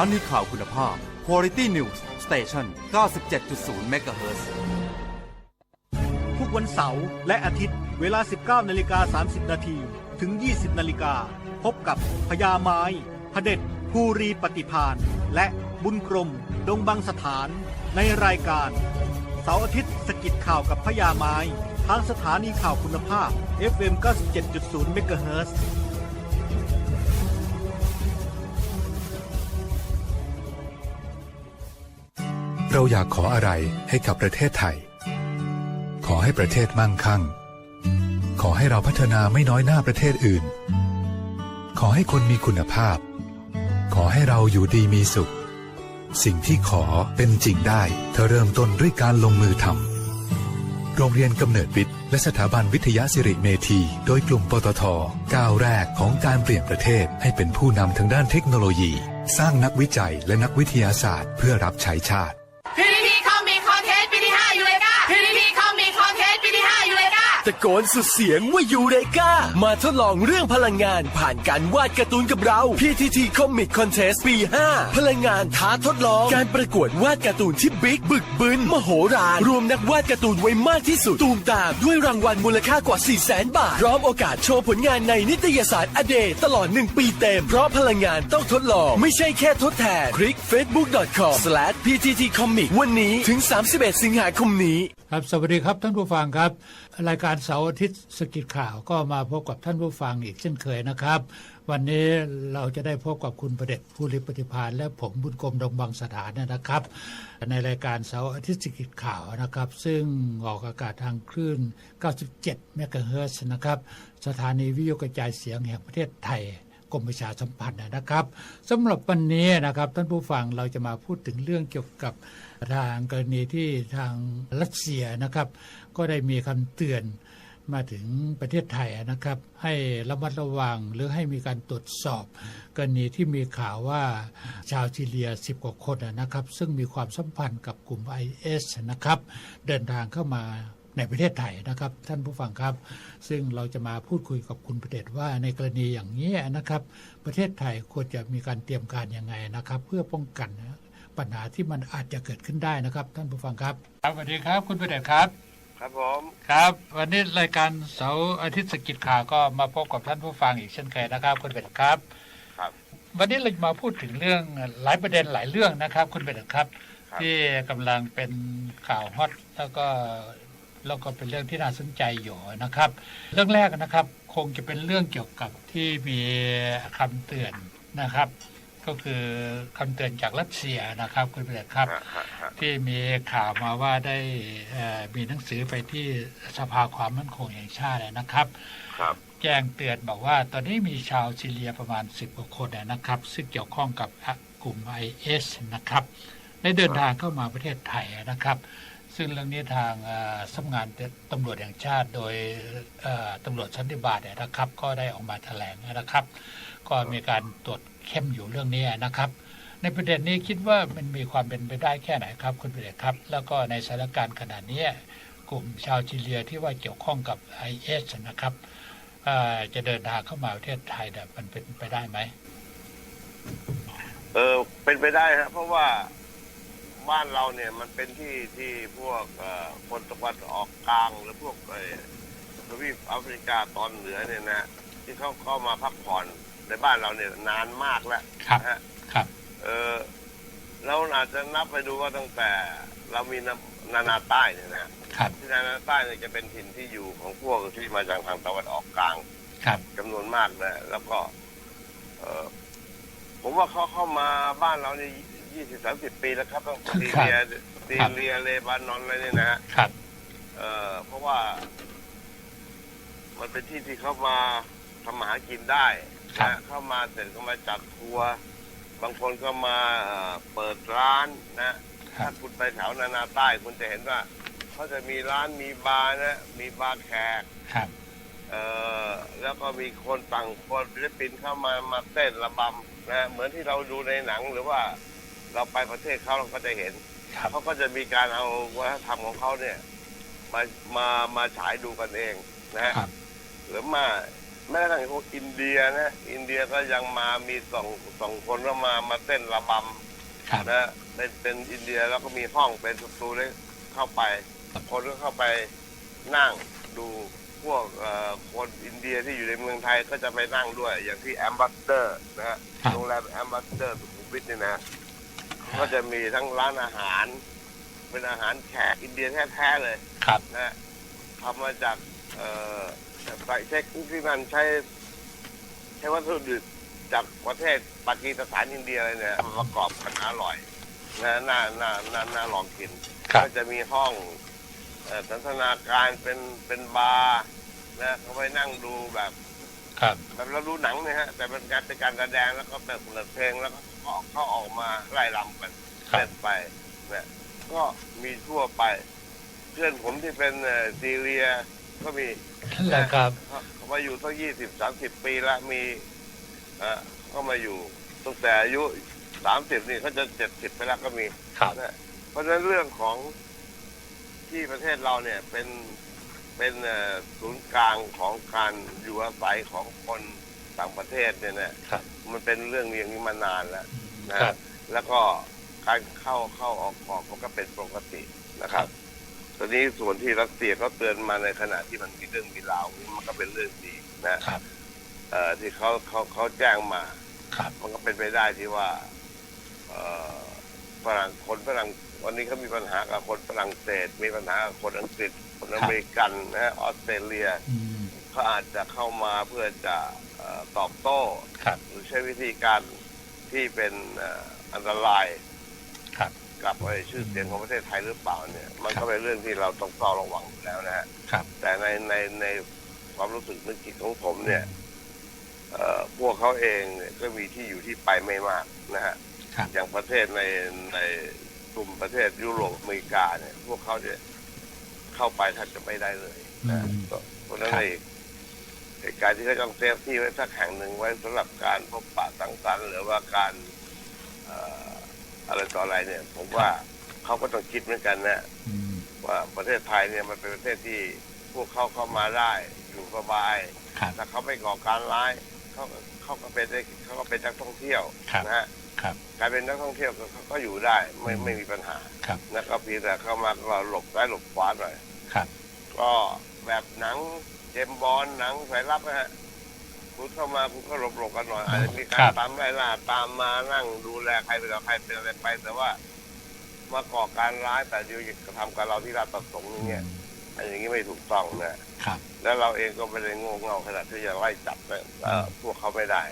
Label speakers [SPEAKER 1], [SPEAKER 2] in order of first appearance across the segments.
[SPEAKER 1] านีข่าวคุณภาพ Quality News Station 97.0 MHz
[SPEAKER 2] ทุกวันเสาร์และอาทิตย์ เวลา 19นาฬิกา30 นาที ถึง 20 นาฬิกา พบกับพญาไม้พเด็จภูรีปฏิพาน และบุญกรม ดงบังสถาน ในรายการ เสาร์อาทิตย์สกิดข่าวกับพญาไม้ ทางสถานีข่าวคุณภาพ FM 97.0 MHz
[SPEAKER 3] เราอยากขออะไรให้กับประเทศไทย ขอให้ประเทศมั่งคั่ง ขอให้เราพัฒนาไม่น้อยหน้าประเทศอื่น ขอให้คนมีคุณภาพ ขอให้เราอยู่ดีมีสุข สิ่งที่ขอเป็นจริงได้ เธอเริ่มต้นด้วยการลงมือทำโรงเรียนกำเนิดวิทย์และสถาบันวิทยาสิริเมธี โดยกลุ่มปตทก้าวแรกของการเปลี่ยนประเทศให้เป็นผู้นำทางด้านเทคโนโลยีสร้างนักวิจัยและนักวิทยาศาสตร์เพื่อรับใช้ชาติ
[SPEAKER 4] ตะ
[SPEAKER 5] โกนสุดเสียงว่ายูเรกามาทดลองเรื่องพลังงานผ่านการวาดการ์ตูนกับเรา PTT Comic Contest ปี 5 พลังงานท้าทดลอง การประกวดวาดการ์ตูนที่บิ๊กบึกบึนมโหฬารรวมนักวาดการ์ตูนไว้มากที่สุด ตูมตามด้วยรางวัลมูลค่ากว่า 4 0 0แสนบาท พร้อมโอกาสโชว์ผลงานในนิตยสารอเดตลอด 1 ปีเต็ม เพราะพลังงานต้องทดลอง ไม่ใช่แค่ทดแทนคลิก facebook.com/pttcomic วันนี้ถึง 31 สิงหาคมนี้
[SPEAKER 6] ครับ สวัสดีครับท่านผู้ฟังครับ รายการการเสาร์อาทิตย์สกิดข่าวก็มาพบกับท่านผู้ฟังอีกเช่นเคยนะครับ วันนี้เราจะได้พบกับคุณประเด็จผู้ริปฏิพานและผมบุญกรมดงบางสถานนะครับ ในรายการเสาร์อาทิตย์สกิดข่าวนะครับ ซึ่งออกอากาศทางคลื่น 97เมกะเฮิรตซ์นะครับ สถานีวิทยุกระจายเสียงแห่งประเทศไทยกรมประชาสัมพันธ์นะครับสำหรับวันนี้นะครับท่านผู้ฟังเราจะมาพูดถึงเรื่องเกี่ยวกับทางกรณีที่ทางรัสเซียนะครับ ก็ได้มีคำเตือนมาถึงประเทศไทยนะครับ ให้ระมัดระวังหรือให้มีการตรวจสอบ กรณีที่มีข่าวว่าชาวซีเรีย 10 กว่าคนนะครับ ซึ่งมีความสัมพันธ์กับกลุ่ม IS นะครับ เดินทางเข้ามาในประเทศไทยนะครับ ท่านผู้ฟังครับ ซึ่งเราจะมาพูดคุยกับคุณประเดชว่าในกรณีอย่างนี้นะครับ ประเทศไทยควรจะมีการเตรียมการยังไงนะครับ เพื่อป้องกันปัญหาที่มันอาจจะเกิดขึ้นได้นะครับ ท่านผู้ฟังครับครับสวัสดีครับ คุณประเดชครับ
[SPEAKER 7] ครับผม
[SPEAKER 6] ครับ วันนี้รายการเสาร์อาทิตย์สกิจข่าวก็มาพบกับท่านผู้ฟังอีกเช่นเคยนะครับคุณประเดชครับ
[SPEAKER 7] ครับ
[SPEAKER 6] วันนี้เราจะมาพูดถึงเรื่องหลายประเด็นหลายเรื่องนะครับ คุณประเดชครับ
[SPEAKER 7] ครับ
[SPEAKER 6] ที่กำลังเป็นข่าวฮอตแล้วก็แล้วก็เป็นเรื่องที่น่าสนใจอยู่นะครับ เรื่องแรกนะครับ คงจะเป็นเรื่องเกี่ยวกับที่มีคำเตือนนะครับ ก็คือคำเตือนจากรัสเซียนะครับ คุณประเดชครับ
[SPEAKER 7] ฮะฮะฮะ
[SPEAKER 6] ที่มีข่าวมาว่าได้เอ่อมีหนังสือไปที่สภาความมั่นคงแห่งชาตินะครับ
[SPEAKER 7] ครับ
[SPEAKER 6] แจ้งเตือนบอกว่า ตอนนี้มีชาวซีเรียประมาณ10กว่าคนนะครับ ซึ่งเกี่ยวข้องกับกลุ่ม IS นะครับ ได้เดินทางเข้ามาประเทศไทยนะครับ ซึ่งเรื่องนี้ทางสำนักงานตำรวจแห่งชาติโดยตำรวจสันติบาลเนี่ยนะครับ ก็ได้ออกมาแถลงนะครับ ก็มีการตรวจเข้มอยู่เรื่องนี้นะครับ ในประเด็นนี้คิดว่ามันมีความเป็นไปได้แค่ไหนครับคุณประเดชครับ แล้วก็ในสถานการณ์ขณะนี้กลุ่มชาวซีเรียที่ว่าเกี่ยวข้องกับ IS นะครับจะเดินทางเข้ามาประเทศไทยเนี่ยมันเป็นไปได้ไหม
[SPEAKER 7] เออเป็นไปได้ครับเพราะว่า บ้านเราเนี่ยมันเป็นที่ที่พวกเอ่อคนตะวันออกกลางหรือพวกไอ้ทวีปแอฟริกาตอนเหนือเนี่ยนะที่เขาเข้ามาพักผ่อนในบ้านเราเนี่ยนานมากแล้ว
[SPEAKER 6] ครับ
[SPEAKER 7] นะฮะ
[SPEAKER 6] ครับ
[SPEAKER 7] เออเราอาจจะนับไปดูว่าตั้งแต่เรามีนานานาใต้เนี่ยนะครับที่นานาใต้เนี่ยจะเป็นถิ่นที่อยู่ของพวกที่มาจากทางตะวันออกกลาง
[SPEAKER 6] ครับ
[SPEAKER 7] จำนวนมากนะแล้วก็ เออผมว่าเขาเข้ามาบ้านเรานี่ยี่ สิบสามสิบปีแล้วครับตั้งแต่ซีเรียซีเรียเลบานอนอะไรเนี่ยนะฮะ
[SPEAKER 6] ครับ
[SPEAKER 7] เออเพราะว่า มันเป็นที่ที่เขามาทำมาหากินได้
[SPEAKER 6] ครับ
[SPEAKER 7] นะเข้ามาเสร็จก็มาจัดทัวร์บางคนก็มาเอ่อเปิดร้านนะ
[SPEAKER 6] ครั
[SPEAKER 7] ถ้า
[SPEAKER 6] บ
[SPEAKER 7] คุณไปแถวนานาใต้คุณจะเห็นว่าเขาจะมีร้านมีบาร์นะ มีบาร์แขก
[SPEAKER 6] ครับ
[SPEAKER 7] เอ่อแล้วก็มีคนต่างคนฟิลิปปินส์เข้ามามาเต้นระบำนะเหมือนที่เราดูในหนังหรือว่า เราไปประเทศเขาเราก็จะเห็น
[SPEAKER 6] ครับ
[SPEAKER 7] เขาก็จะมีการเอาวัฒนธรรมของเขาเนี่ย มามามาฉายดูกันเองนะฮะ
[SPEAKER 6] ครับ
[SPEAKER 7] หรือมาแม้กระทั่งพวกอินเดียนะอินเดียก็ยังมามีสองสองคนก็มามาเต้นระบ
[SPEAKER 6] ครับำ
[SPEAKER 7] นะเป็นเป็นอินเดียแล้วก็มีห้องเป็นสตูเล็กเข้าไป คนก็เข้าไปนั่งดูพวกเอ่อคนอินเดียที่อยู่ในเมืองไทยก็จะไปนั่งด้วย อย่างที่แอมบ s สเดอร์นะฮะ
[SPEAKER 6] ครับ
[SPEAKER 7] โรงแรมแอมบ s สเดอร์สุขุมวิทเนี่ยนะ ก็จะมีทั้งร้านอาหาร เป็นอาหารแขกอินเดียแท้ๆเลย
[SPEAKER 6] ครับ
[SPEAKER 7] นะฮะทำมาจากเอ่อใส่เช็คที่มันใช้ใช้วัตถุดิบจากประเทศปากีสถานอินเดียอะไรเนี่ยมาประกอบกันอร่อยนะน่าน่าน่าน่าลองกิน
[SPEAKER 6] ครับ
[SPEAKER 7] ก็จะมีห้องเอ่อสันทนาการเป็นเป็นบาร์นะเขาไปนั่งดูแบบ
[SPEAKER 6] ครับ
[SPEAKER 7] แบบเราดูหนังเนี่ยฮะ แต่เป็นการเป็นการแสดงแล้วก็เปิดเปิดเพลงแล้วก็ เขาเขาออกมาไล่รำกัน
[SPEAKER 6] ครับ
[SPEAKER 7] เล่นไปเนี่ยก็มีทั่วไป เพื่อนผมที่เป็นเอ่อซีเรียก็มี
[SPEAKER 6] นั่นแหละครับ
[SPEAKER 7] เขาเขามาอยู่ตั้งยี่สิบสามสิบปีแล้วมีเอ่อก็มาอยู่ตั้งแต่อายุสามสิบนี่เขาจะเจ็ดสิบไปแล้วก็มี
[SPEAKER 6] ครับ
[SPEAKER 7] นะเพราะฉะนั้นเรื่องของที่ประเทศเราเนี่ยเป็นเป็นเอ่อศูนย์กลางของการอยู่อาศัยของคน ต่างประเทศเนี่ยนะครับ มันเป็นเรื่องอย่างนี้มานานแล้วนะครับ แล้วก็การเข้าเข้าออกออกมันก็เป็นปกตินะครับ ตอนนี้ส่วนที่รัสเซียเขาเตือนมาในขณะที่มันมีเรื่องมีราวมันก็เป็นเรื่องดีนะครับ เอ่อที่เขาเขาเขาแจ้งมา
[SPEAKER 6] ครับ
[SPEAKER 7] มันก็เป็นไปได้ที่ว่า เอ่อฝรั่งคนฝรั่งวันนี้เขามีปัญหากับคนฝรั่งเศส มีปัญหากับคนอังกฤษ คนอเมริกันนะฮะออสเตรเลีย
[SPEAKER 6] อืม
[SPEAKER 7] เขาอาจจะเข้ามาเพื่อจะเอ่อ ตอบโต้
[SPEAKER 6] ครับ
[SPEAKER 7] หรือใช้วิธีการที่เป็นเอ่ออันตราย
[SPEAKER 6] ครับ
[SPEAKER 7] กับไอ้ชื่อเสียงของประเทศไทยหรือเปล่าเนี่ย มันก็เป็นเรื่องที่เราต้องเฝ้าระวังอยู่แล้วนะฮะ
[SPEAKER 6] ครับ
[SPEAKER 7] แต่ในในในความรู้สึกนึกคิดของผมเนี่ยเอ่อพวกเขาเองเนี่ยก็มีที่อยู่ที่ไปไม่มากนะฮะ
[SPEAKER 6] ครับ
[SPEAKER 7] อย่างประเทศในในกลุ่มประเทศยุโรปอเมริกาเนี่ย พวกเขาเนี่ยเข้าไปแทบจะไม่ได้เลยนะ
[SPEAKER 6] อืม
[SPEAKER 7] เพราะฉะนั้น
[SPEAKER 6] ครับ
[SPEAKER 7] ในเหตุการณ์ที่เขาต้องเซฟที่ไว้สักแห่งหนึ่งไว้สำหรับการพบปะสังสรรค์หรือว่าการเอ่ออะไรต่ออะไรเนี่ย ผมว่าเขาก็ต้องคิดเหมือนกันนะ
[SPEAKER 6] อืม
[SPEAKER 7] ว่าประเทศไทยเนี่ยมันเป็นประเทศที่พวกเขาเข้ามาได้ อยู่สบาย
[SPEAKER 6] ครับ
[SPEAKER 7] ถ้าเขาไม่ก่อการร้ายเขาเขาก็เป็นได้เขาก็เป็นนักท่องเที่ยว
[SPEAKER 6] ครับ
[SPEAKER 7] นะฮะ
[SPEAKER 6] ครับ
[SPEAKER 7] การเป็นนักท่องเที่ยวก็เขาก็อยู่ได้ไม่ไม่มีปัญหา
[SPEAKER 6] ครับ
[SPEAKER 7] นะก็เพียงแต่เข้ามาก็หลบซ้ายหลบขวาหน่อย
[SPEAKER 6] ครับ
[SPEAKER 7] ก็แบบหนัง เจมส์บอลหนังสายลับนะฮะคุณเข้ามาคุณก็หลบหลบกันหน่อยอาจจะมีการ
[SPEAKER 6] ครับ
[SPEAKER 7] ตามไล่ล่าตามมานั่งดูแลใครเป็นใครเป็นอะไรไป แต่ว่ามาก่อการร้ายแต่อยู่กระทำกับเราที่ราชประสงค์อย่างเงี้ยอันอย่างนี้ไม่ถูกต้องนะ
[SPEAKER 6] ครับ
[SPEAKER 7] แล้วเราเองก็ไม่ได้โง่เง่าขนาดที่จะไล่จับเนี่ยเอ่อพวกเขาไม่ได้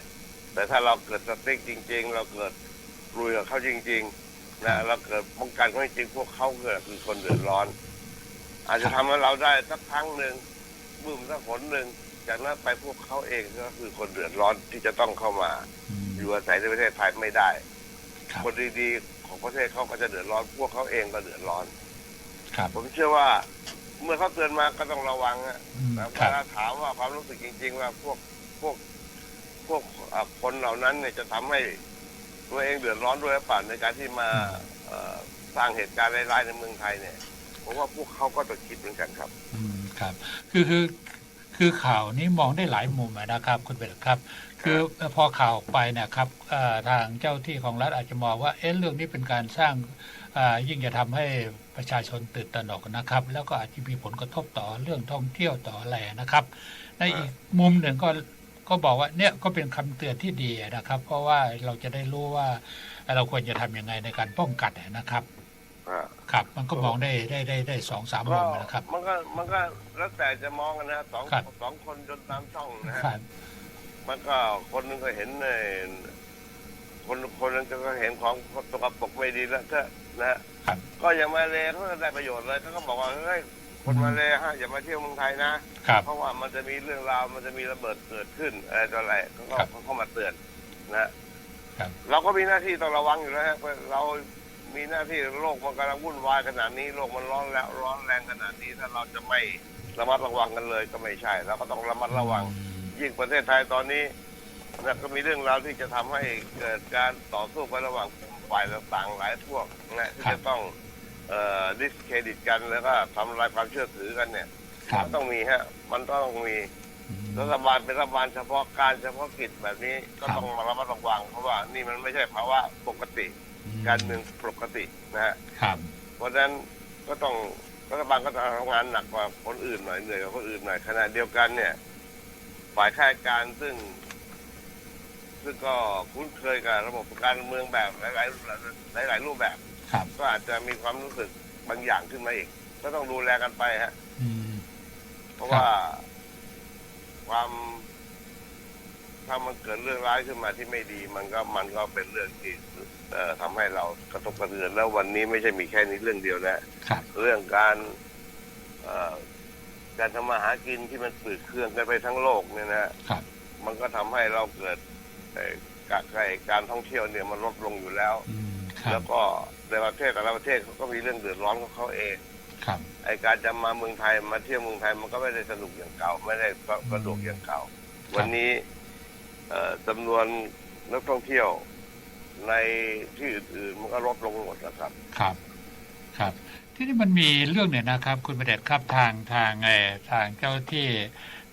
[SPEAKER 7] แต่ถ้าเราเกิดสติ๊กจริง ๆ เราเกิดรุยกับเขาจริง ๆ นะเราเกิดป้องกันเขาจริงๆพวกเขาเกิดคือคนเดือดร้อน อาจจะทำให้เราได้สักครั้งหนึ่ง บึ้มสักผลหนึ่งจากนั้นไปพวกเขาเองก็คือคนเดือดร้อนที่จะต้องเข้ามา
[SPEAKER 6] อืม
[SPEAKER 7] อยู่อาศัยในประเทศไทยไม่ได้
[SPEAKER 6] ครับ
[SPEAKER 7] คนดีๆของประเทศเขาก็จะเดือดร้อน พวกเขาเองก็เดือดร้อน
[SPEAKER 6] ครับ
[SPEAKER 7] ผมเชื่อว่าเมื่อเขาเตือนมาก็ต้องระวังอะ
[SPEAKER 6] อืม
[SPEAKER 7] แต่
[SPEAKER 6] ค
[SPEAKER 7] เว
[SPEAKER 6] รับ
[SPEAKER 7] ลาถามว่าความรู้สึกจริง ๆ ว่าพวกพวกพวกเอ่อคนเหล่านั้นเนี่ยจะทำให้ตัวเองเดือดร้อนด้วยหรือเปล่าในการที่มาเอ่อสร้างเหตุการณ์ร้ายๆในเมืองไทยเนี่ยผมว่าพวกเขาก็ต้องคิดเหมือนกันครับ
[SPEAKER 6] อืม ครับ คือคือคือข่าวนี้มองได้หลายมุมนะครับคุณเป็ดครับ คือพอข่าวออกไปเนะครับทางเจ้าที่ของรัฐอาจจะมองว่าเอ๊ะเรื่องนี้เป็นการสร้างยิ่งจะทำให้ประชาชนตื่นตระหนกนะครับ แล้วก็อาจจะมีผลกระทบต่อเรื่องท่องเที่ยวต่ออะไรนะครับ ในอีกมุมหนึ่งก็ก็บอกว่าเนี่ยก็เป็นคำเตือนที่ดีนะครับ เพราะว่าเราจะได้รู้ว่าเราควรจะทำยังไงในการป้องกันนะครับ ครับ มันก็มองได้ได้ได้ได้สองสาม
[SPEAKER 7] ก็
[SPEAKER 6] มุมนะครับ
[SPEAKER 7] มันก็มันก็แล้วแต่จะมองกันนะสอง
[SPEAKER 6] ครับ
[SPEAKER 7] สองคนจนตามช่องนะฮะ
[SPEAKER 6] ครับ
[SPEAKER 7] มันก็คนหนึงก็เห็นในคนคนหนึงก็เห็นของตกปรกไม่ดีแล้วก็นะฮะ
[SPEAKER 6] ครับ
[SPEAKER 7] ก็อย่างมาเลเขาก็ได้ประโยชน์เลยเขาก็บอกว่าเฮ้ยคนมาเลฮะอย่ามาเที่ยวเมืองไทยนะ
[SPEAKER 6] ครับ
[SPEAKER 7] เพราะว่ามันจะมีเรื่องราวมันจะมีระเบิดเกิดขึ้นอะไรต่ออะไรเขาก็
[SPEAKER 6] ครับ
[SPEAKER 7] เขาก็มาเตือนนะฮะ
[SPEAKER 6] ครับ
[SPEAKER 7] เราก็มีหน้าที่ต้องระวังอยู่แล้วฮะเพราะเรา มีหน้าที่โลกมันกำลังวุ่นวายขนาดนี้โลกมันร้อนแล้วร้อนแรงขนาดนี้ถ้าเราจะไม่ระมัดระวังกันเลยก็ไม่ใช่เราก็ต้องระมัดระวัง ยิ่งประเทศไทยตอนนี้นะก็มีเรื่องราวที่จะทำให้เกิดการต่อสู้กันระหว่างกลุ่มฝ่ายต่างๆหลายพวกนะที่
[SPEAKER 6] ครับ
[SPEAKER 7] จะต้องเอ่อดิสเครดิตกันแล้วก็ทำลายความเชื่อถือกันเนี่ย
[SPEAKER 6] ครับ
[SPEAKER 7] มันต้องมีฮะ มันต้องมี
[SPEAKER 6] อืม
[SPEAKER 7] รัฐบาลเป็นรัฐบาลเฉพาะการเฉพาะกิจแบบนี้ก็
[SPEAKER 6] ครับ
[SPEAKER 7] ต้องมาระมัดระวังเพราะว่านี่มันไม่ใช่ภาวะปกติ การเมืองปกตินะฮะ
[SPEAKER 6] ครับ
[SPEAKER 7] เพราะฉะนั้นก็ต้องรัฐบาลก็ต้องทำงานหนักกว่าคนอื่นหน่อยเหนื่อยกว่าคนอื่นหน่อยขณะเดียวกันเนี่ย ฝ่ายข้าราชการซึ่ง ซึ่งก็คุ้นเคยกับระบบการเมืองแบบหลายๆหลายๆรูปแบบ
[SPEAKER 6] ครับ
[SPEAKER 7] ก็อาจจะมีความรู้สึกบางอย่างขึ้นมาอีก ก็ต้องดูแลกันไปฮะ
[SPEAKER 6] อืม
[SPEAKER 7] เพราะว่าความถ้ามันเกิดเรื่องร้ายขึ้นมาที่ไม่ดี มันก็มันก็เป็นเรื่องที่เอ่อ ทำให้เรากระทบกระเทือนแล้ววันนี้ไม่ใช่มีแค่นี้เรื่องเดียวนะ
[SPEAKER 6] ครับ
[SPEAKER 7] เรื่องการเอ่อการทำมาหากินที่มันปืดเครื่องกันไปทั้งโลกเนี่ยนะ
[SPEAKER 6] ครับ
[SPEAKER 7] มันก็ทำให้เราเกิดเอ่อการการท่องเที่ยวเนี่ยมันลดลงอยู่แล้ว
[SPEAKER 6] อืมครั
[SPEAKER 7] แล้
[SPEAKER 6] บ
[SPEAKER 7] วก็ในประเทศแต่ละประเทศเขาก็มีเรื่องเดือดร้อนของเขาเอง
[SPEAKER 6] ครับ
[SPEAKER 7] ไอการจะมาเมืองไทยมาเที่ยวเมืองไทยมันก็ไม่ได้สนุกอย่างเก่า ไม่ได้สะดวกอย่างเก่า วันนี้เอ่อจำนวนนักท่องเที่ยว ในที่อื่นๆมันก็ลดลงหมดนะครับ
[SPEAKER 6] ครับ ครับ ที่นี่มันมีเรื่องเนี่ยนะครับ คุณประเดชครับทางทางไอทางเจ้าที่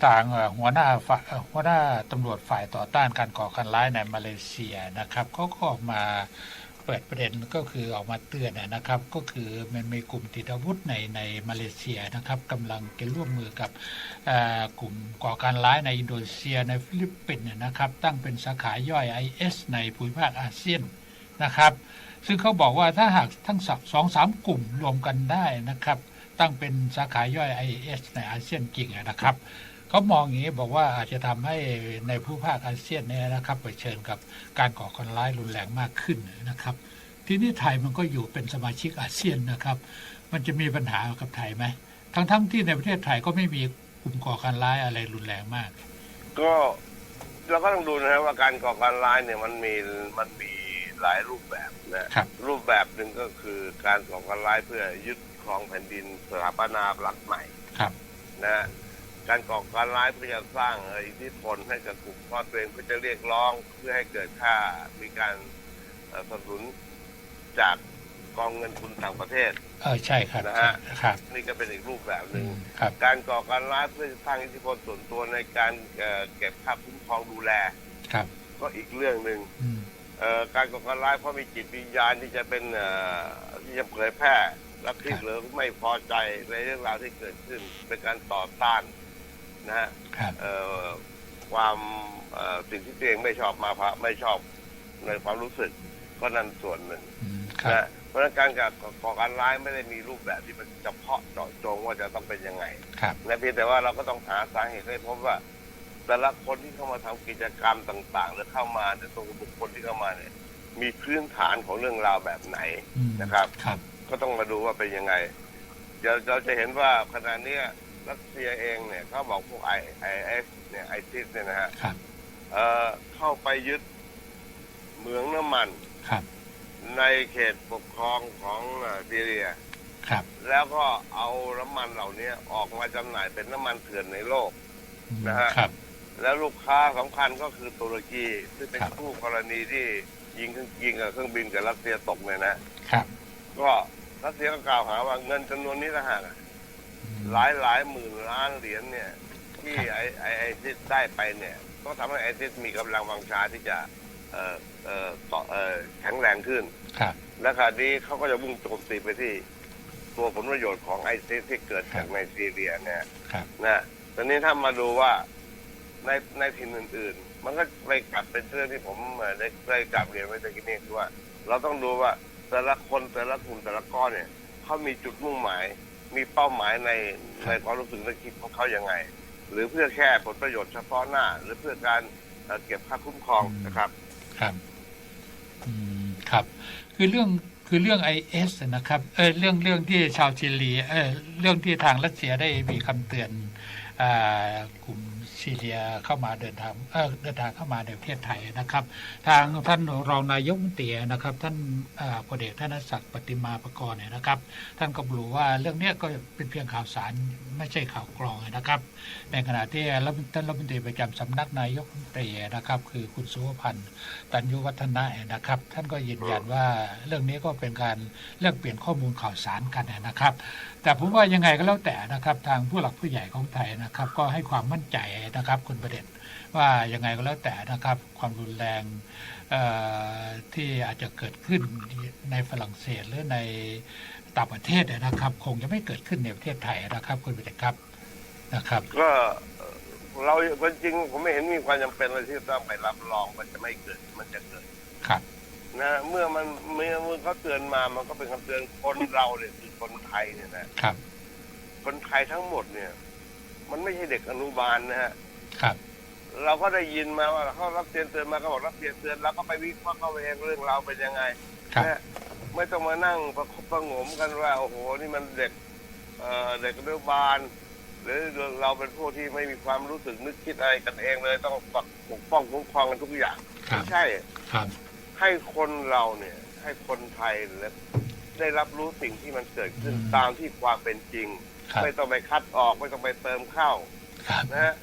[SPEAKER 6] ทางหัวหน้าฝ่ายหัวหน้าตำรวจฝ่ายต่อต้านการก่อการร้ายในมาเลเซียนะครับเขาก็ออกมา เปิดประเด็นก็คือออกมาเตือนนะครับ ก็คือมันมีกลุ่มติดอาวุธในในมาเลเซียนะครับกำลังจะร่วมมือกับกลุ่มก่อการร้ายในอินโดนีเซียในฟิลิปปินส์เนี่ยนะครับ ตั้งเป็นสาขาย่อย IS ในภูมิภาคอาเซียนนะครับ ซึ่งเขาบอกว่าถ้าหากทั้งสองสามกลุ่มรวมกันได้นะครับ ตั้งเป็นสาขาย่อย IS ในอาเซียนจริงนะครับ เขามองอย่างนี้บอกว่าอาจจะทำให้ในผู้ภาคอาเซียนเนี่ยนะครับเผชิญกับการก่อการร้ายรุนแรงมากขึ้นนะครับ ที่นี่ไทยมันก็อยู่เป็นสมาชิกอาเซียนนะครับ มันจะมีปัญหากับไทยไหมทั้งทั้งๆที่ในประเทศไทยก็ไม่มีกลุ่มก่อการร้ายอะไรรุนแรงมาก
[SPEAKER 7] ก็เราก็ต้องดูนะครับว่าการก่อการร้ายเนี่ยมันมีมันมีหลายรูปแบบนะครับรูปแบบหนึ่งก็คือการก่อการร้ายเพื่อยึดครองแผ่นดินสถาปนาหลักใหม่
[SPEAKER 6] ครับ
[SPEAKER 7] นะฮะ การก่อการร้ายเพื่อจะสร้างเอ่ออิทธิพลให้กับกลุ่มพ่อตัวเองเพื่อจะเรียกร้องเพื่อให้เกิดค่ามีการเอ่อสนับสนุนจากกองเงินทุนต่างประเทศ
[SPEAKER 6] เออใช่ครับ
[SPEAKER 7] นะฮะ
[SPEAKER 6] ครับ
[SPEAKER 7] นี่ก็เป็นอีกรูปแบบห
[SPEAKER 6] อื
[SPEAKER 7] นึ่ง
[SPEAKER 6] มครับ
[SPEAKER 7] การก่อการร้ายเพื่อสร้างอิทธิพลส่วนตัวในการเอ่อเก็บค่าคุ้มครองดูแล
[SPEAKER 6] ครับ
[SPEAKER 7] ก็อีกเรื่องหนึ่ง
[SPEAKER 6] อืม
[SPEAKER 7] เอ่อการก่อการร้ายเพราะมีจิตวิญญาณที่จะเป็นเอ่อที่จะเผยแพร่ลัทธิ
[SPEAKER 6] ครับ
[SPEAKER 7] หรือไม่พอใจในเรื่องราวที่เกิดขึ้นเป็นการต่อต้าน นะฮะ
[SPEAKER 6] ครับ
[SPEAKER 7] เอ่อความเอ่อสิ่งที่ตัวเองไม่ชอบมาพะไม่ชอบในความรู้สึกก็นั่นส่วนหนึ่ง
[SPEAKER 6] อืมครับ
[SPEAKER 7] นะเพราะฉะนั้นการก่อการร้ายไม่ได้มีรูปแบบที่มันเฉพาะเจาะจงว่าจะต้องเป็นยังไง
[SPEAKER 6] ครับ
[SPEAKER 7] นะเพียงแต่ว่าเราก็ต้องหาสาเหตุให้พบว่า แต่ละคนที่เข้ามาทำกิจกรรมต่าง ๆ หรือเข้ามาแต่ยตัวบุคคลที่เข้ามาเนี่ย มีพื้นฐานของเรื่องราวแบบไหน
[SPEAKER 6] อืม
[SPEAKER 7] นะครับ
[SPEAKER 6] ครับ
[SPEAKER 7] ก็ต้องมาดูว่าเป็นยังไงเดี๋ยวเราจะเห็นว่าขณะเนี้ย รัสเซียเองเนี่ยเขาบอกพวกไอไอเอสเนี่ยไอซิสเนี่ยนะฮะ
[SPEAKER 6] ครับ
[SPEAKER 7] เอ่อเข้าไปยึดเหมืองน้ำมัน
[SPEAKER 6] ครับ
[SPEAKER 7] ในเขตปกครองของเอ่อซีเรีย
[SPEAKER 6] ครับ
[SPEAKER 7] แล้วก็เอาน้ำมันเหล่านี้ออกมาจำหน่ายเป็นน้ำมันเถื่อนในโลก
[SPEAKER 6] อืม
[SPEAKER 7] นะฮะ
[SPEAKER 6] ครับ
[SPEAKER 7] แล้วลูกค้าสำคัญก็คือตุรกีซึ่งเป็น
[SPEAKER 6] ครับ
[SPEAKER 7] คู่กรณีที่ยิงเครื่องยิงกับเครื่องบินกับรัสเซียตกเนี่ยนะ
[SPEAKER 6] ครับ
[SPEAKER 7] ก็รัสเซียก็กล่าวหาว่าเงินจำนวนนี้ต่างหากอะ
[SPEAKER 6] อืม
[SPEAKER 7] หลายหลายหมื่นล้านเหรียญเนี่ย ที่
[SPEAKER 6] ครับ
[SPEAKER 7] ไอไอไอซิสได้ไปเนี่ยก็ทำให้ไอซิสมีกำลังวังชาที่จะเอ่อเอ่อต่อเอ่อแข็งแรงขึ้น
[SPEAKER 6] ครับ
[SPEAKER 7] และขณะนี้เขาก็จะมุ่งโจมตีไปที่ ตัวผลประโยชน์ของไอซิสที่เกิดจากในซีเรียเนี่ย
[SPEAKER 6] ครับ
[SPEAKER 7] นะตอนนี้ถ้ามาดูว่าในในถิ่นอื่น ๆ มันก็ไปกลับเป็นเรื่องที่ผมเอ่อได้ได้กลับเรียนไว้ตะกี้นี้คือว่า เราต้องดูว่าแต่ละคนแต่ละกลุ่มแต่ละก้อนเนี่ยเขามีจุดมุ่งหมาย มีเป้าหมายในในความรู้สึกนึกคิดของเขายังไง หรือเพื่อแค่ผลประโยชน์เฉพาะหน้า หรือเพื่อการเอ่อเก็บค่าคุ้มครองนะครับ
[SPEAKER 6] ครับอืมครับ คือเรื่องคือเรื่องไอเอสนะครับเออเรื่องเรื่องที่ชาวซีเรียเออเรื่องที่ทางรัสเซียได้มีคำเตือนอ่า กลุ่มซีเรียเข้ามาเดินทางเออเดินทางเข้ามาในประเทศไทยนะครับ ทางท่านรองนายกรัฐมนตรีนะครับ ท่านอ่าพลเอกธนศักดิ์ปฏิมาประกรณ์เนี่ยนะครับ ท่านก็บอกว่าเรื่องนี้ก็เป็นเพียงข่าวสารไม่ใช่ข่าวกรองนะครับ ในขณะที่รัท่านรัฐมนตรีประจำสำนักนายกรัฐมนตรีนะครับ คือคุณสุวพันธ์ตัญญวัฒนะนะครับ ท่านก็ยืนยันว่าเรื่องนี้ก็เป็นการแลกเปลี่ยนข้อมูลข่าวสารกันนะครับ แต่ผมว่ายังไงก็แล้วแต่นะครับ ทางผู้หลักผู้ใหญ่ของไทยนะครับ ก็ให้ความมั่นใจนะครับคุณประเด็นว่ายังไงก็แล้วแต่นะครับ ความรุนแรงเอ่อที่อาจจะเกิดขึ้นในฝรั่งเศสหรือในต่างประเทศนะครับ คงจะไม่เกิดขึ้นในประเทศไทยนะครับ คุณประเด็นครับนะครับ
[SPEAKER 7] ก็เอ่อเราคนจริงผมไม่เห็นมีความจำเป็นเลยที่ต้องไปรับรองมันจะไม่เกิดมันจะเกิด
[SPEAKER 6] ครับ
[SPEAKER 7] นะเมื่อมันเมื่อเมื่อเขาเตือนมามันก็เป็นคำเตือนคนเราเนี่ยคือคนไทยเนี่ยนะครับ คนไทยทั้งหมดเนี่ย มันไม่ใช่เด็กอนุบาลนะฮะ
[SPEAKER 6] ครับ
[SPEAKER 7] เราก็ได้ยินมาว่าเขารับเตือนเตือนมาก็บอกรับเตือนเตือนแล้วก็ไปวิเคราะห์เข้าไปเองเรื่องเราวเป็นยังไง
[SPEAKER 6] ครับ
[SPEAKER 7] นะไม่ต้องมานั่งประคบประหงมกันว่าโอ้โหนี่มันเด็กเอ่อเด็กอนุบาลหรือเราเป็นผู้ที่ไม่มีความรู้สึกนึกคิดอะไรกันเองเลย ต้องปกป้องคุ้มครองกันทุกอย่าง
[SPEAKER 6] ครับ
[SPEAKER 7] ไม่ใช่
[SPEAKER 6] ครับ
[SPEAKER 7] ให้คนเราเนี่ย ให้คนไทยและได้รับรู้สิ่งที่มันเกิดขึ้น
[SPEAKER 6] อืม
[SPEAKER 7] ตามที่ความเป็นจริง
[SPEAKER 6] ครับ
[SPEAKER 7] ไม่ต้องไปคัดออกไม่ต้องไปเติมเข้า
[SPEAKER 6] ครับ
[SPEAKER 7] นะฮะ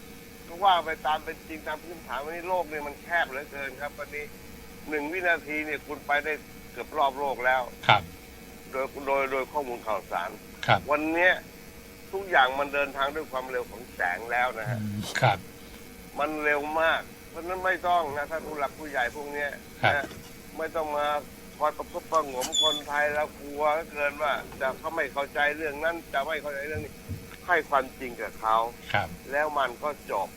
[SPEAKER 7] ก็ว่าไปตามเป็นจริงตามพื้นฐานวันนี้โลกเนี่ยมันแคบเหลือเกินครับ วันนี้หนึ่งวินาทีเนี่ยคุณไปได้เกือบรอบโลกแล้ว
[SPEAKER 6] ครับ
[SPEAKER 7] โดยโดยโดยข้อมูลข่าวสาร
[SPEAKER 6] ครับ
[SPEAKER 7] วันเนี้ยทุกอย่างมันเดินทางด้วยความเร็วของแสงแล้วนะ
[SPEAKER 6] อื
[SPEAKER 7] ฮะ
[SPEAKER 6] มครับ
[SPEAKER 7] มันเร็วมาก เพราะฉะนั้นไม่ต้องนะถ้าผู้หลักผู้ใหญ่พวกเนี้ย
[SPEAKER 6] ครับ
[SPEAKER 7] นะ ไม่ต้องมาคอยประพบประหงมคนไทยแล้วกลัวเหลือเกินว่า จะเขาไม่เข้าใจเรื่องนั้น จะไม่เข้าใจเรื่องนี้ให้ความจริงกับเขา
[SPEAKER 6] ครับ
[SPEAKER 7] แล้วมันก็จบ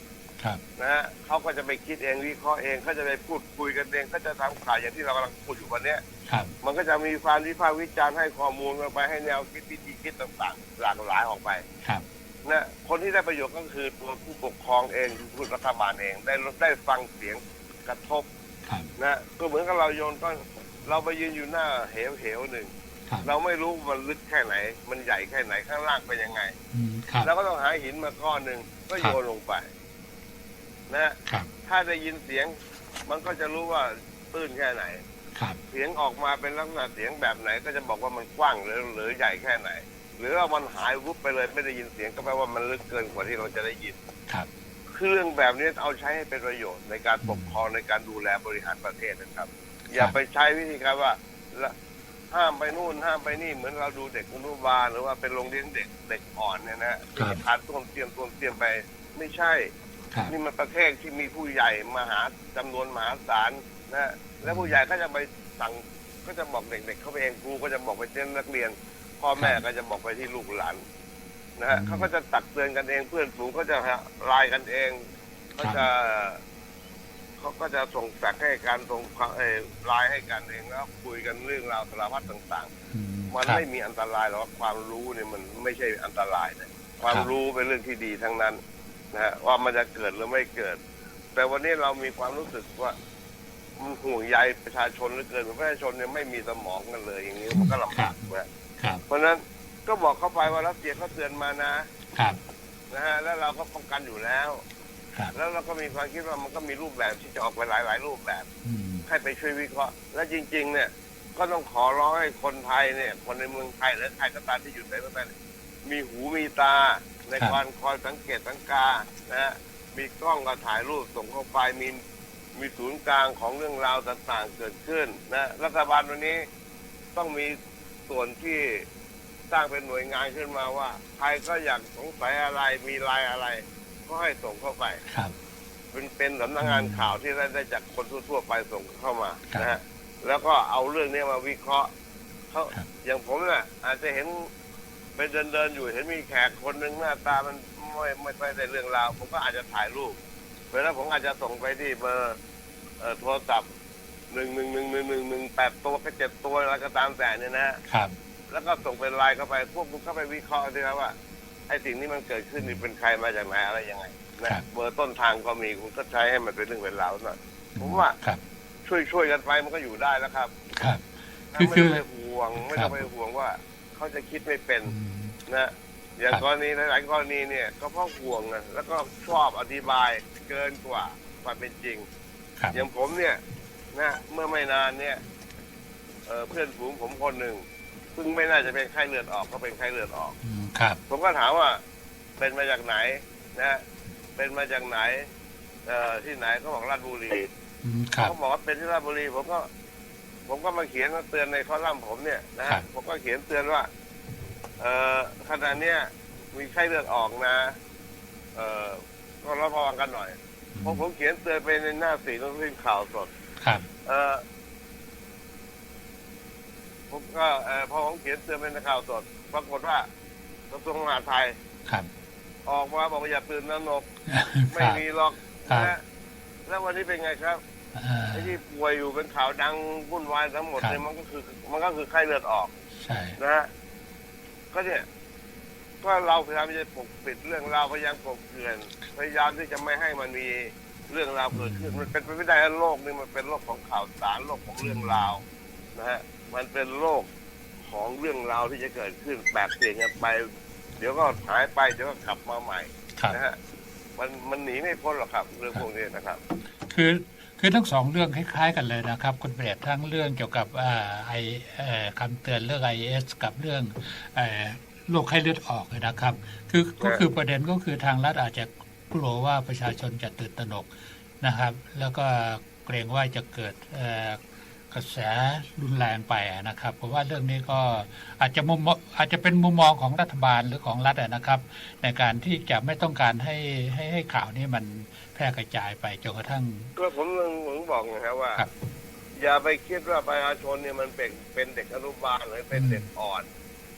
[SPEAKER 6] ครับ
[SPEAKER 7] นะฮะเขาก็จะไปคิดเองวิเคราะห์เองเขาจะไปพูดคุยกันเองก็จะทำข่าวอย่างที่เรากำลังพูดอยู่วันเนี้ย
[SPEAKER 6] ครับ
[SPEAKER 7] มันก็จะมีความวิพากษ์วิจารณ์ให้ข้อมูลกันไปให้แนวคิดวิธีคิดต่างๆ หลากหลายออกไป
[SPEAKER 6] ครับ
[SPEAKER 7] นะคนที่ได้ประโยชน์ก็คือตัวผู้ปกครองเองผู้รัฐบาลเองได้ได้ฟังเสียงกระทบ
[SPEAKER 6] ครับ
[SPEAKER 7] นะก็เหมือนกับเราโยนก็เราไปยืนอยู่หน้าเหวเหวหนึ่ง
[SPEAKER 6] ครับ
[SPEAKER 7] เราไม่รู้มันลึกแค่ไหน มันใหญ่แค่ไหนข้างล่างเป็นยังไง
[SPEAKER 6] อืมครับ
[SPEAKER 7] เราก็ต้องหาหินมาก้อนหนึ่งก็
[SPEAKER 6] ครั
[SPEAKER 7] โย
[SPEAKER 6] บ
[SPEAKER 7] นลงไป นะ
[SPEAKER 6] ครับ
[SPEAKER 7] ถ้าได้ยินเสียง มันก็จะรู้ว่าตื้นแค่ไหน
[SPEAKER 6] ครับ
[SPEAKER 7] เสียงออกมาเป็นลักษณะเสียงแบบไหน ก็จะบอกว่ามันกว้างหรือหรือใหญ่แค่ไหน หรือว่ามันหายวุบไปเลยไม่ได้ยินเสียงก็แปลว่ามันลึกเกินกว่าที่เราจะได้ยิน
[SPEAKER 6] ครับ
[SPEAKER 7] คือเรื่องแบบนี้เอาใช้ให้เป็นประโยชน์ในการปกครองในการดูแลบริหารประเทศนะครับ อย่าไปใช้วิธีการว่าละห้ามไปนู่นห้ามไปนี่เหมือนเราดูเด็กอนุบาลหรือว่าเป็นโรงเรียนเด็กเด็กอ่อนเนี่ยนะครับมีการต้วมเตรียมต้วมเตรียมไป ไม่ใช่
[SPEAKER 6] ครับ
[SPEAKER 7] นี่มันประเทศที่มีผู้ใหญ่มหาจำนวนมหาศาลนะและผู้ใหญ่ก็จะไปสั่งก็จะบอกเด็กๆเขาไปเองครูก็จะบอกไปเจ้านักเรียนพ่อแม่ก็จะบอกไปที่ลูกหลาน นะฮะ
[SPEAKER 6] อืม
[SPEAKER 7] เขาก็จะตักเตือนกันเองเพื่อนฝูงก็จะไลน์กันเองเขาจะเขาก็จะส่งแฟกซ์ให้การส่งเอ่อไลน์ให้กันเองแล้วคุยกันเรื่องราวสารพัดต่าง
[SPEAKER 6] อืม
[SPEAKER 7] ๆมัน
[SPEAKER 6] ครับ
[SPEAKER 7] ไม่มีอันตรายหรอกความรู้เนี่ยมันไม่ใช่อันตรายนะความ
[SPEAKER 6] ครับ
[SPEAKER 7] รู้เป็นเรื่องที่ดีทั้งนั้นนะฮะว่ามันจะเกิดหรือไม่เกิด แต่วันนี้เรามีความรู้สึกว่ามันห่วงใยประชาชนเหลือเกินประชาชนเนี่ยไม่มีสมองกันเลยอย่างนี้มันก็ลำบากนะ
[SPEAKER 6] ครับ
[SPEAKER 7] เพราะฉะนั้น ก็บอกเข้าไปว่ารัสเซียเขาเตือนมานะ
[SPEAKER 6] ครับ
[SPEAKER 7] นะฮะแล้วเราก็ป้องกันอยู่แล้ว
[SPEAKER 6] ครับ
[SPEAKER 7] แล้วเราก็มีความคิดว่ามันก็มีรูปแบบที่จะออกไปหลายๆรูปแบบ
[SPEAKER 6] อืม
[SPEAKER 7] ให้ไปช่วยวิเคราะห์ และจริง ๆ เนี่ย ก็ต้องขอร้องให้คนไทยเนี่ย คนในเมืองไทยหรือใครก็ตามที่อยู่ในประเทศมีหูมีตา ในการคอยสังเกตสังกานะฮะมีกล้องก็ถ่ายรูปส่งเข้าไปมีมีศูนย์กลางของเรื่องราวต่างๆเกิดขึ้นนะรัฐบาลวันนี้ต้องมีส่วนที่ สร้างเป็นหน่วยงานขึ้นมาว่า ใครก็อยากสงสัยอะไรมีรายอะไร ก็ให้ส่งเข้าไป
[SPEAKER 6] ครับ
[SPEAKER 7] เป็นเป็นสำนักงานข่าวที่ได้ได้จากคนทั่วๆไปส่งเข้ามา
[SPEAKER 6] ครับ
[SPEAKER 7] นะฮะแล้วก็เอาเรื่องนี้มาวิเคราะห์เขา
[SPEAKER 6] ครับ
[SPEAKER 7] อย่างผมน่ะ อาจจะเห็นไปเดินเดินๆอยู่เห็นมีแขกคนหนึ่งหน้าตามันไม่ไม่ไม่ได้เรื่องราวผมก็อาจจะถ่ายรูปเวลาผมอาจจะส่งไปที่เบอร์เอ่อโทรศัพท์หนึ่งหนึ่งหนึ่งหนึ่งหนึ่งหนึ่งแปดตัวก็เจ็ดตัวอะไรก็ตามแต่เนี่ยนะฮะ
[SPEAKER 6] ครับ
[SPEAKER 7] แล้วก็ส่งเป็นไลน์เข้าไป พวกคุณเข้าไปวิเคราะห์ดีครับว่าไอ้สิ่งนี้มันเกิดขึ้นนี่เป็นใครมาจากไหนอะไรยังไงนะครับเบอร์ต้นทางก็มีคุณก็ใช้ให้มันเป็นเรื่องเป็นราวหน่อยผมว่า
[SPEAKER 6] ครับ
[SPEAKER 7] ช่วยช่วยกันไปมันก็อยู่ได้แล้วครับ
[SPEAKER 6] ครับ
[SPEAKER 7] ถ้า
[SPEAKER 6] คือ
[SPEAKER 7] ไม่
[SPEAKER 6] คือ
[SPEAKER 7] ต้องไปห่วงไม่ต้องไปห่วงว่า เขาจะคิดไม่เป็น
[SPEAKER 6] อืม
[SPEAKER 7] นะอย่าง
[SPEAKER 6] ครับ
[SPEAKER 7] กรณีหลายๆกรณีเนี่ยก็เพราะห่วงนะแล้วก็ชอบอธิบายเกินกว่าความเป็นจริง
[SPEAKER 6] ครับ
[SPEAKER 7] อย่างผมเนี่ยนะเมื่อไม่นานเนี่ยเอ่อเพื่อนฝูงผมคนหนึ่ง ซึ่งไม่น่าจะเป็นไข้เลือดออกก็เป็นไข้เลือดออก
[SPEAKER 6] อืมครับ
[SPEAKER 7] ผมก็ถามว่าเป็นมาจากไหนนะ เป็นมาจากไหน เอ่อที่ไหนก็บอกราชบุรี
[SPEAKER 6] อืมครับ
[SPEAKER 7] เขาบอกว่าเป็นที่ราชบุรี ผมก็ ผมก็มาเขียนมาเตือนในคอลัมน์ผมเนี่ยนะ
[SPEAKER 6] ครั
[SPEAKER 7] ฮะ
[SPEAKER 6] บ
[SPEAKER 7] ผมก็เขียนเตือนว่า เอ่อขณะเนี้ยมีไข้เลือดออกนะ เอ่อก็ระวังกันหน่อยเพราะผมเขียนเตือนไปในหน้าสี่หนังสือพิมพ์ข่าวสด
[SPEAKER 6] ครับ
[SPEAKER 7] เออ ผมก็เออพอผมเขียนเตือนไปในข่าวสดปรากฏว่ากระทรวงมหาดไทย
[SPEAKER 6] ครับ
[SPEAKER 7] ออกมาบอกว่าอย่าตื่นตระหนก
[SPEAKER 6] ค
[SPEAKER 7] ไม่
[SPEAKER 6] รับ
[SPEAKER 7] มีหรอก
[SPEAKER 6] ครับ
[SPEAKER 7] นะแล้ววันนี้เป็นไงครับ
[SPEAKER 6] เอ่อ
[SPEAKER 7] ไอ้ที่ป่วยอยู่เป็นข่าวดังวุ่นวายทั้งหมด
[SPEAKER 6] ครับ
[SPEAKER 7] เนี่ยมันก็คือ มันก็คือไข้เลือดออก
[SPEAKER 6] ใช่
[SPEAKER 7] นะฮะก็เนี่ยก็เราพยายามจะปกปิดเรื่องราวพยายามกลบเกลื่อนพยายามที่จะไม่ให้มันมีเรื่องราวเกิดขึ้น มันเป็นไปไม่ได้ว่าโลกนี้มันเป็นโลกของข่าวสารโลกของเรื่องราว นะฮะมันเป็นโลกของเรื่องราวที่จะเกิดขึ้นแปลกเปลี่ยนกันไป เดี๋ยวก็หายไปเดี๋ยวก็กลับมาใหม่
[SPEAKER 6] ครับ
[SPEAKER 7] นะฮะมันมันหนีไม่พ้นหรอกครับ เรื่องพวกนี้นะครับ
[SPEAKER 6] คือคือทั้งสองเรื่องคล้ายๆกันเลยนะครับคุณเปรตทั้งเรื่องเกี่ยวกับอ่าไอเอ่อคำเตือนเรื่อง IS กับเรื่องเอ่อโรคไข้เลือดออกนะครับ คือก็คือประเด็นก็คือทางรัฐอาจจะกลัวว่าประชาชนจะตื่นตระหนกนะครับ แล้วก็เกรงว่าจะเกิดเอ่อ กระแสรุนแรงไปอะนะครับเพราะว่าเรื่องนี้ก็อาจจะมุมมองอาจจะเป็นมุมมองของรัฐบาลหรือของรัฐอะนะครับ ในการที่จะไม่ต้องการให้ให้ให้ข่าวนี้มันแพร่กระจายไปจนกระทั่ง
[SPEAKER 7] ก็ผมถึงบอกนะครับว่า
[SPEAKER 6] ครับ
[SPEAKER 7] อย่าไปคิดว่าประชาชนเนี่ยมันเป็นเป็นเด็กอนุบาลหรือเป็นเด็กอ่อน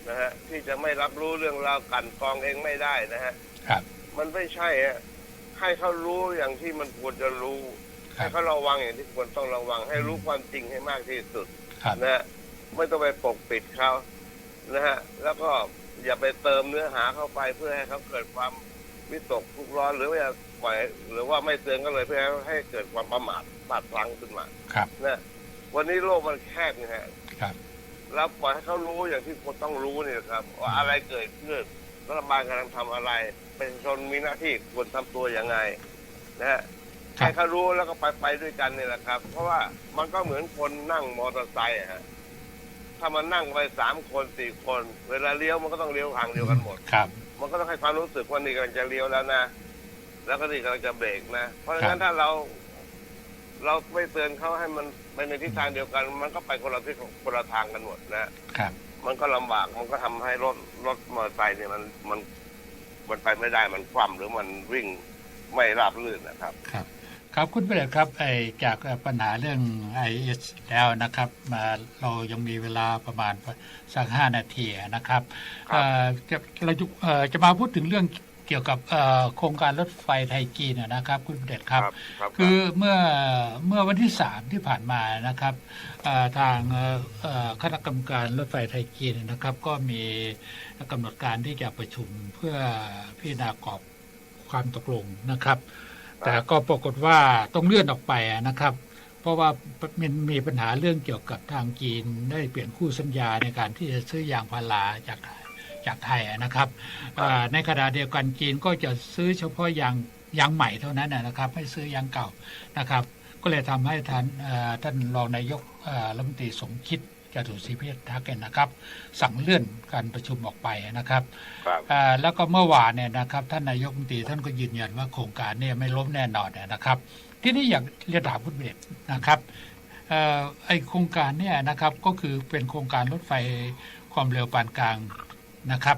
[SPEAKER 7] นะฮะที่จะไม่รับรู้เรื่องราวกลันกรองเองไม่ได้นะฮะ
[SPEAKER 6] ครับ
[SPEAKER 7] มันไม่ใช่ฮะให้เขารู้อย่างที่มันควรจะรู้
[SPEAKER 6] ครั
[SPEAKER 7] ให้
[SPEAKER 6] บ
[SPEAKER 7] เขาระวังอย่างที่ควรต้องระวังให้รู้ความจริงให้มากที่สุด
[SPEAKER 6] ครับ
[SPEAKER 7] นะฮะไม่ต้องไปปกปิดเขานะฮะแล้วก็อย่าไปเติมเนื้อหาเข้าไปเพื่อให้เขาเกิดความวิตกทุกข์ร้อนหรือว่าปล่อยหรือว่าไม่เตือนก็เลยเพื่อให้เกิดความประมาทพลาดพลั้งขึ้นมา
[SPEAKER 6] ครับ
[SPEAKER 7] นะวันนี้โลกมันแคบนะฮะ
[SPEAKER 6] ครับ
[SPEAKER 7] เราปล่อยให้เขารู้อย่างที่คนต้องรู้เนี่ยครับ ว่าอะไรเกิดขึ้นรัฐบาลกำลังทำอะไรประชาชนมีหน้าที่ควรทำตัวยังไงนะฮะ
[SPEAKER 6] ครับ
[SPEAKER 7] ให้เขารู้แล้วก็ไปไปด้วยกันเนี่ยแหละครับ เพราะว่ามันก็เหมือนคนนั่งมอเตอร์ไซค์อะฮะถ้ามันนั่งไปสามคนสี่คน เวลาเลี้ยวมันก็ต้องเลี้ยวทางเดียวกันหมด
[SPEAKER 6] ครับ
[SPEAKER 7] มันก็ต้องให้ความรู้สึกว่านี่กำลังจะเลี้ยวแล้วนะ แล้วก็นี่กำลังจะเบรกนะ เพราะฉะนั้น
[SPEAKER 6] ครับ
[SPEAKER 7] ถ้าเรา เราไม่เตือนเขาให้มันไปในทิศทางเดียวกัน มันก็ไปคนละทิศคนละทางกันหมดนะ
[SPEAKER 6] ครับ
[SPEAKER 7] มันก็ลำบาก มันก็ทำให้รถรถมอเตอร์ไซค์เนี่ยมันมันมันไปไม่ได้ มันคว่ำหรือมันวิ่งไม่ราบรื่นนะครับ
[SPEAKER 6] ครับ ครับคุณประเดชครับไอจากปัญหาเรื่องไอเอสแล้วนะครับมาเรายังมีเวลาประมาณสักห้านาทีนะครับ
[SPEAKER 7] ครับ
[SPEAKER 6] เอ่อจะเราจะเอ่อจะมาพูดถึงเรื่องเกี่ยวกับเอ่อโครงการรถไฟไทยจีนนะนะครับ คุณประเดชครับ
[SPEAKER 7] ครับ
[SPEAKER 6] คือเมื่อเมื่อวันที่สามที่ผ่านมานะครับเอ่อทางเอ่อเอ่อคณะกรรมการรถไฟไทยจีนนะครับ ก็มีกำหนดการที่จะประชุมเพื่อพิจารณากรอบความตกลงนะครับ แต่ก็ปรากฏว่าต้องเลื่อนออกไปนะครับ เพราะว่ามันมีปัญหาเรื่องเกี่ยวกับทางจีนได้เปลี่ยนคู่สัญญาในการที่จะซื้อยางพาราจากจากไทยนะครับในขณะเดียวกันจีนก็จะซื้อเฉพาะยางยางใหม่เท่านั้นนะครับไม่ซื้อยางเก่านะครับ ก็เลยทำให้ท่านท่านรองนายกรัฐมนตรีสมคิด จตุศรีพิทักษ์เนี่ยนะครับ สั่งเลื่อนการประชุมออกไปนะครับ
[SPEAKER 7] ครับ
[SPEAKER 6] อ่าแล้วก็เมื่อวานเนี่ยนะครับท่านนายกรัฐมนตรีท่านก็ยืนยันว่าโครงการเนี่ยไม่ล้มแน่นอนนะครับ ที่นี่อยากเรียนถามคุณเบศนะครับเอ่อไอโครงการเนี่ยนะครับก็คือเป็นโครงการรถไฟความเร็วปานกลางนะครับ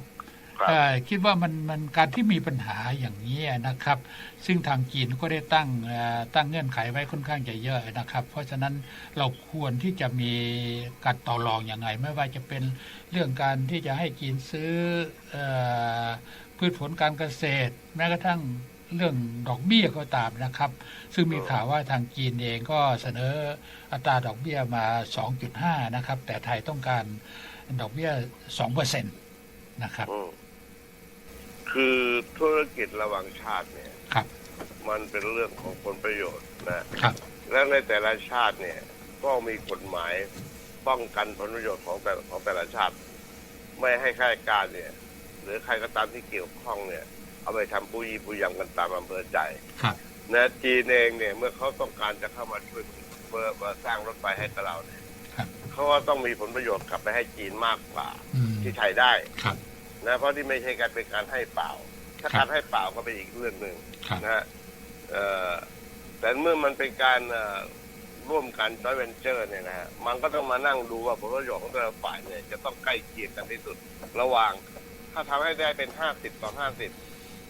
[SPEAKER 7] ครับ
[SPEAKER 6] เอ่อคิดว่ามันมันการที่มีปัญหาอย่างนี้นะครับ ซึ่งทางจีนก็ได้ตั้งเอ่อตั้งเงื่อนไขไว้ค่อนข้างจะเยอะนะครับ เพราะฉะนั้นเราควรที่จะมีการต่อรองอย่างไรไม่ว่าจะเป็นเรื่องการที่จะให้จีนซื้อเออพืชผลการเกษตร แม้กระทั่งเรื่องดอกเบี้ยก็ตามนะครับ ซึ่งมีข่าวว่าทางจีนเองก็เสนออัตราดอกเบี้ยมา 2.5 นะครับ แต่ไทยต้องการดอกเบี้ย2เปอร์เซ็นต์นะครับ
[SPEAKER 7] อืม คือธุรกิจระหว่างชาติเนี่ย
[SPEAKER 6] ครับ
[SPEAKER 7] มันเป็นเรื่องของผลประโยชน์นะ
[SPEAKER 6] ครับ
[SPEAKER 7] และในแต่ละชาติเนี่ย ก็มีกฎหมายป้องกันผลประโยชน์ของแต่ของแต่ละชาติ ไม่ให้ข้าราชการเนี่ย หรือใครก็ตามที่เกี่ยวข้องเนี่ย เอาไปทำปุยปุยยำกันตามอำเภอใจ
[SPEAKER 6] ครับ
[SPEAKER 7] นะจีนเองเนี่ยเมื่อเขาต้องการจะเข้ามาช่วยเพื่อมาสร้างรถไฟให้กับเราเนี่ย
[SPEAKER 6] ครับ
[SPEAKER 7] เขาก็ต้องมีผลประโยชน์กลับไปให้จีนมากกว่า
[SPEAKER 6] อืม
[SPEAKER 7] ที่ไทยได้
[SPEAKER 6] ครับ
[SPEAKER 7] นะเพราะที่ไม่ใช่การเป็นการให้เปล่า ถ้า
[SPEAKER 6] ครั
[SPEAKER 7] กา
[SPEAKER 6] บ
[SPEAKER 7] รให้เปล่าก็เป็นอีกเรื่องหนึ่ง
[SPEAKER 6] ครับ
[SPEAKER 7] นะฮะเอ่อแต่เมื่อมันเป็นการเอ่อร่วมกันจอยเวนเจอร์เนี่ยนะฮะมันก็ต้องมานั่งดูว่าผลประโยชน์ของแต่ละฝ่ายเนี่ยจะต้องใกล้เคียงกันที่สุดระหว่าง ถ้าทำให้ได้เป็นห้าสิบต่อห้าสิบ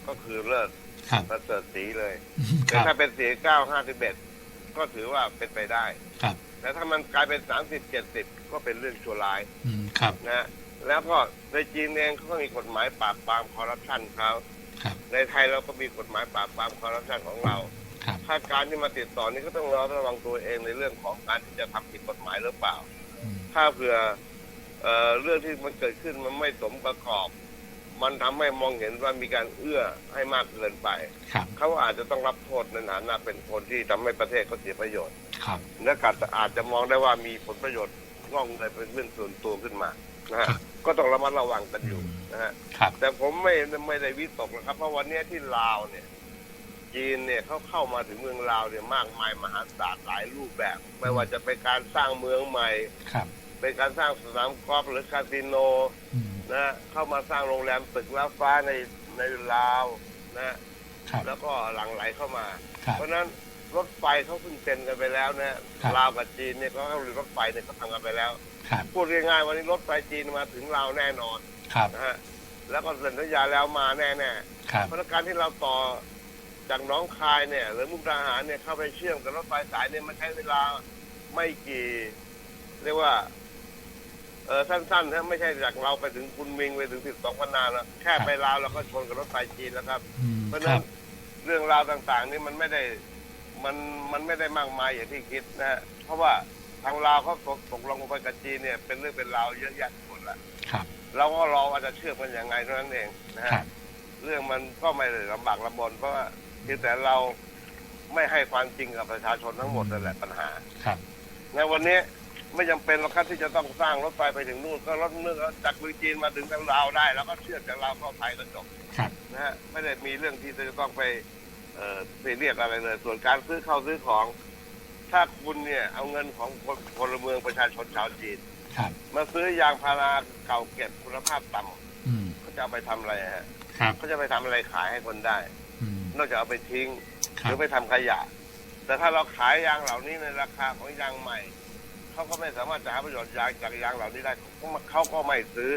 [SPEAKER 7] ก็คือเลิศ
[SPEAKER 6] ครับ
[SPEAKER 7] ประเสริฐสีเลย
[SPEAKER 6] ค
[SPEAKER 7] แต่
[SPEAKER 6] รับ
[SPEAKER 7] ถ้าเป็นสี่เก้าห้าสิบเอ็ดก็ถือว่าเป็นไปได้
[SPEAKER 6] ครับ
[SPEAKER 7] แต่ถ้ามันกลายเป็นสามสิบเจ็ดสิบก็เป็นเรื่องชั่วร้าย
[SPEAKER 6] อืมครับ
[SPEAKER 7] นะฮะ แล้วก็ในจีนเองเขาก็มีกฎหมายปราบปรามคอร์รัปชันเขา
[SPEAKER 6] ครับ
[SPEAKER 7] ในไทยเราก็มีกฎหมายปราบปรามคอร์รัปชันของเรา
[SPEAKER 6] ครับ
[SPEAKER 7] ถ้าการที่มาติดต่อนี่ก็ต้องระวังตัวเองในเรื่องของการที่จะทำผิดกฎหมายหรือเปล่า
[SPEAKER 6] อืม
[SPEAKER 7] ถ้าเผื่อเอ่อเรื่องที่มันเกิดขึ้นมันไม่สมประกอบ มันทำให้มองเห็นว่ามีการเอื้อให้มากเกินไป
[SPEAKER 6] ครับ
[SPEAKER 7] เขาอาจจะต้องรับโทษในฐานะเป็นคนที่ทำให้ประเทศเขาเสียประโยชน์
[SPEAKER 6] ครับ
[SPEAKER 7] และก็อาจจะมองได้ว่ามีผลประโยชน์งอกเงยเป็นเรื่องส่วนตัวขึ้นมา นะฮะ
[SPEAKER 6] ครับ
[SPEAKER 7] ก็ต้องระมัดระวังกันอยู่นะฮะ
[SPEAKER 6] ครับ
[SPEAKER 7] แต่ผมไม่ไม่ได้วิตกนะครับ เพราะวันเนี้ยที่ลาวเนี่ย จีนเนี่ยเขาเข้ามาถึงเมืองลาวเนี่ยมากมายมหาศาลหลายรูปแบบ ไม่ว่าจะเป็นการสร้างเมืองใหม่
[SPEAKER 6] ครับ
[SPEAKER 7] เป็นการสร้างสนามกอล์ฟหรือคาสิโน
[SPEAKER 6] อืม
[SPEAKER 7] นะเข้ามาสร้างโรงแรมตึกล้าฟ้าในในลาวนะ
[SPEAKER 6] ครับ
[SPEAKER 7] แล้วก็หลั่งไหลเข้ามา
[SPEAKER 6] ครับ
[SPEAKER 7] เพราะฉะนั้นรถไฟเขาเพิ่งเซ็นกันไปแล้วนะครับลาวกับจีนเนี่ยก็เขารถไฟเนี่ยเขาทำกันไปแล้ว
[SPEAKER 6] ครับ
[SPEAKER 7] พูดง่ายๆวันนี้รถไฟจีนมาถึงลาวแน่นอน
[SPEAKER 6] ครับ
[SPEAKER 7] นะฮะแล้วก็เซ็นสัญญาแล้วมาแน่
[SPEAKER 6] ครับ
[SPEAKER 7] ๆเพราะฉะนั้นการที่เราต่อจากหน้องคายเนี่ย หรือมุกดาหารเนี่ยเข้าไปเชื่อมกับรถไฟสายเนี่ยมันใช้เวลาไม่กี่ เรียกว่า เออสั้นๆนะไม่ใช่จากเราไปถึงคุณมิงไปถึงสิบสองพันนานะแค่ไปลาวเราก็ชนกับรถไฟจีนแล้วครับ
[SPEAKER 6] อืม
[SPEAKER 7] เพราะฉะ
[SPEAKER 6] ค
[SPEAKER 7] นั้
[SPEAKER 6] รั
[SPEAKER 7] น
[SPEAKER 6] บ
[SPEAKER 7] เรื่องราวต่างๆ นี่มันไม่ได้ มันมันไม่ได้มากมายอย่างที่คิดนะฮะเพราะว่า ทางลาวเขาตกตกลงไปกับจีนเนี่ย เป็นเรื่องเป็นราวเยอะแยะหมดละ
[SPEAKER 6] ครับ
[SPEAKER 7] เราก็รอว่าจะเชื่อมกันยังไงเท่านั้นเองนะฮะ
[SPEAKER 6] ครับ
[SPEAKER 7] เรื่องมันก็ไม่ได้ลำบากลำบนเพราะว่าเพียงแต่เราไม่ให้ความจริงกับประชาชนทั้งหมดนั่นแหละปัญหา
[SPEAKER 6] ครับ
[SPEAKER 7] ในวันนี้ไม่จำเป็นหรอกครับที่จะต้องสร้างรถไฟไปถึงนู่นก็รถนึกจากเมืองจีนมาถึงทางลาวได้ แล้วก็เชื่อมจากลาวเข้าไทยก็จบ
[SPEAKER 6] ครับ
[SPEAKER 7] นะฮะไม่ได้มีเรื่องที่จะต้องไปเอ่อไปเรียกอะไรเลย ส่วนการซื้อเข้าซื้อของ ถ้าคุณเนี่ยเอาเงินของคนพลเมืองประชาชนชาวจีน
[SPEAKER 6] ครับ
[SPEAKER 7] มาซื้อยางพาราเก่าเก็บคุณภาพต่ำ
[SPEAKER 6] อืม
[SPEAKER 7] เขาจะเอาไปทำอะไรฮะ
[SPEAKER 6] ครับ
[SPEAKER 7] เขาจะไปทำอะไรขายให้คนได้
[SPEAKER 6] อืม
[SPEAKER 7] นอกจากเอาไปทิ้ง
[SPEAKER 6] ค
[SPEAKER 7] ห
[SPEAKER 6] รั
[SPEAKER 7] รื
[SPEAKER 6] บ
[SPEAKER 7] อไปทำขยะ แต่ถ้าเราขายยางเหล่านี้ในราคาของยางใหม่ เขาก็ไม่สามารถจะหาประโยชน์ยางจากยางเหล่านี้ได้เขาก็เขาก็ไม่ซื้อ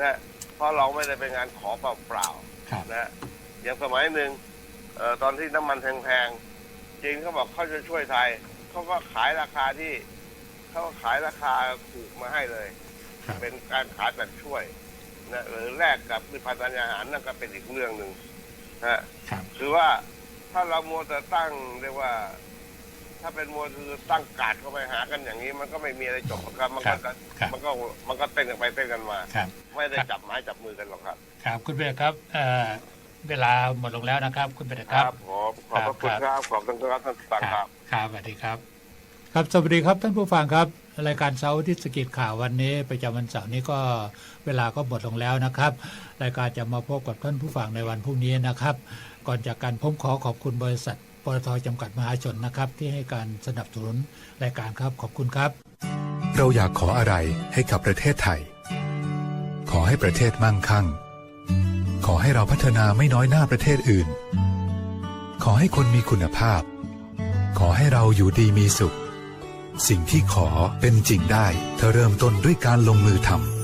[SPEAKER 7] นะเพราะเราไม่ได้เป็นงานขอเปล่า
[SPEAKER 6] ครับ
[SPEAKER 7] ๆนะอย่างสมัยหนึ่งเอ่อตอนที่น้ำมันแพงๆจีนเขาบอกเขาจะช่วยไทย เขาก็ขายราคาที่เขาก็ขายราคาถูกมาให้เลย
[SPEAKER 6] ครับ
[SPEAKER 7] เป็นการขายแบบช่วยนะหรือแลกกับพืชพันธุ์อาหารนั่นก็เป็นอีกเรื่องหนึ่งนะ
[SPEAKER 6] ครับ
[SPEAKER 7] คือว่าถ้าเรามัวแต่ตั้งเรียกว่า ถ้าเป็นมัวคือตั้งการดเข้าไปหากันอย่างนี้ มันก็ไม่มีอะไรจบหรอกครับมัน
[SPEAKER 6] ครั
[SPEAKER 7] ก็
[SPEAKER 6] บ
[SPEAKER 7] จะ
[SPEAKER 6] ครับ
[SPEAKER 7] มันก็มันก็เต้นกันไปเต้นกันมา
[SPEAKER 6] ครับ
[SPEAKER 7] ไม่ได้จับไม้จับมือกันหรอกครับ
[SPEAKER 6] ครับคุณเบลครับเอ่อ เวลาหมดลงแล้วนะครับ คุณเบลครับ
[SPEAKER 7] ผมขอบพระคุณครับ ขอบคุณครับท่านผู้ฟังครับ
[SPEAKER 6] ครับสวัสดีครับ ครับสวัสดีครับท่านผู้ฟังครับ รายการเสาร์อาที่สกิจข่าววันนี้ประจำวันเสาร์นี้ก็เวลาก็หมดลงแล้วนะครับ รายการจะมาพบกับท่านผู้ฟังในวันพรุ่งนี้นะครับ ก่อนจากการผมขอขอบคุณบริษัทปตทจำกัดมหาชนนะครับ ที่ให้การสนับสนุนรายการครับขอบคุณครับ
[SPEAKER 3] เราอยากขออะไรให้กับประเทศไทย ขอให้ประเทศมั่งคั่ง ขอให้เราพัฒนาไม่น้อยหน้าประเทศอื่น ขอให้คนมีคุณภาพ ขอให้เราอยู่ดีมีสุข สิ่งที่ขอเป็นจริงได้ เธอเริ่มต้นด้วยการลงมือทำ